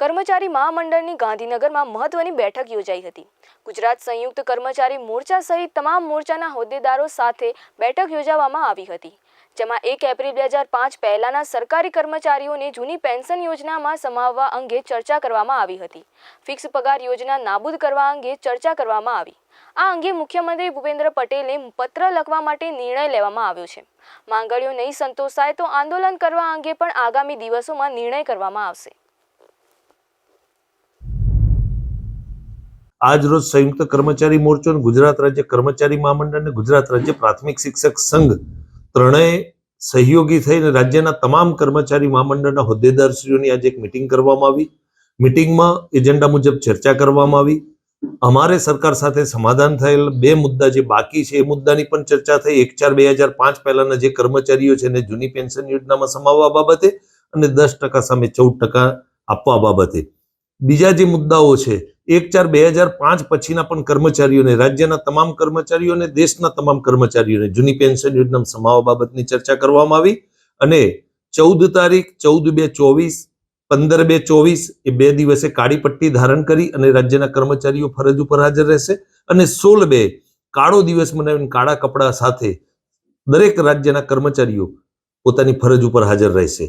કર્મચારી મહામંડળની ગાંધીનગરમાં મહત્વની બેઠક યોજાઈ હતી. ગુજરાત સંયુક્ત કર્મચારી મોરચા સહિત તમામ મોરચાના હોદ્દેદારો સાથે બેઠક યોજાવામાં આવી હતી. જેમાં એક એપ્રિલ બે હજાર પાંચ પહેલાના સરકારી કર્મચારીઓને જૂની પેન્શન યોજનામાં સમાવવા અંગે ચર્ચા કરવામાં આવી હતી. ફિક્સ પગાર યોજના નાબૂદ કરવા અંગે ચર્ચા કરવામાં આવી. આ અંગે મુખ્યમંત્રી ભૂપેન્દ્ર પટેલે પત્ર લખવા માટે નિર્ણય લેવામાં આવ્યો છે. માંગણીઓ નહીં સંતોષાય તો આંદોલન કરવા અંગે પણ આગામી દિવસોમાં નિર્ણય કરવામાં આવશે. આજ રોજ સંયુક્ત કર્મચારી મોરચો અને ગુજરાત રાજ્ય કર્મચારી મહામંડળ અને ગુજરાત રાજ્ય પ્રાથમિક શિક્ષક સંઘ ત્રણેય સહયોગી થઈને રાજ્યના તમામ કર્મચારી મહામંડળના હોદ્દેદારશ્રીઓની આજે એક મિટિંગ કરવામાં આવી. મિટિંગમાં એજન્ડા મુજબ ચર્ચા કરવામાં આવી. અમારે સરકાર સાથે સમાધાન થયેલ બે મુદ્દા જે બાકી છે, એ મુદ્દાની પણ ચર્ચા થઈ. એક ચાર બે હજાર પાંચ પહેલાના જે કર્મચારીઓ છે એને જૂની પેન્શન યોજનામાં સમાવવા બાબતે અને દસ ટકા સામે ચૌદ ટકા આપવા બાબતે. બીજા જે મુદ્દાઓ છે, એક ચાર બે હજાર પાંચ પછીના પણ કર્મચારીઓને, રાજ્યના તમામ કર્મચારીઓને, દેશના તમામ કર્મચારીઓને જૂની પેન્શન યોજનામાં સમાવવા બાબતની ચર્ચા કરવામાં આવી અને ચૌદ તારીખ, ચૌદ બે ચોવીસ, પંદર બે ચોવીસ એ બે દિવસે કાળી પટ્ટી ધારણ કરી અને રાજ્યના કર્મચારીઓ ફરજ ઉપર હાજર રહેશે અને સોળ બે કાળો દિવસ મનાવીને કાળા કપડા સાથે દરેક રાજ્યના કર્મચારીઓ પોતાની ફરજ ઉપર હાજર રહેશે.